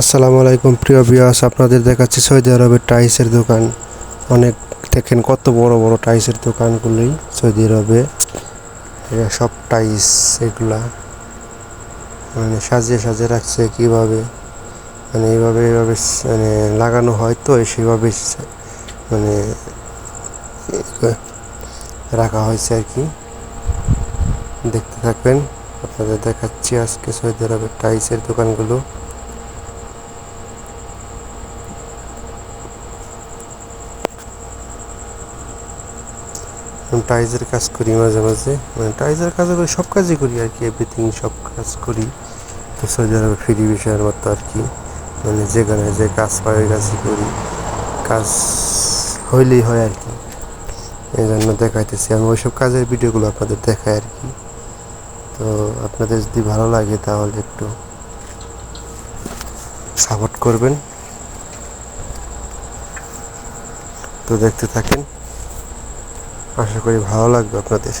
আসসালামু আলাইকুম, প্রিয় বিয়াস আপনাদের দেখাচ্ছি সৌদি আরবের টাইসের দোকান। অনেক দেখেন কত বড় বড় টাইসের দোকানগুলি সৌদি আরবে। সব টাইস এগুলা। মানে সাজিয়ে সাজিয়ে রাখছে কীভাবে। মানে এইভাবে এইভাবে মানে লাগানো হয় তো, সেভাবে মানে রাখা হয়েছে আর কি। দেখতে থাকবেন। আপনাদের দেখাচ্ছি আজকে সৌদি আরবের টাইসের দোকানগুলো। টাইজের কাজ করি মাঝে মাঝে। মানে টাইজের কাজ করি সব কাজই করি আর কি এভরিথিং সব কাজ করি। তো সৌদি আরবে ফ্রি বিষয়ের মতো আর কি। মানে যেখানে যে কাজ পাই ওই কাজই করি। কাজ হইলেই হয় আর কি। এই জন্য দেখাইতেছি। আমি ওইসব কাজের ভিডিওগুলো আপনাদের দেখাই আর কি। তো আপনাদের যদি ভালো লাগে তাহলে একটু সাপোর্ট করবেন। তো দেখতে থাকেন। আশা করি ভালো লাগবে আপনাদের।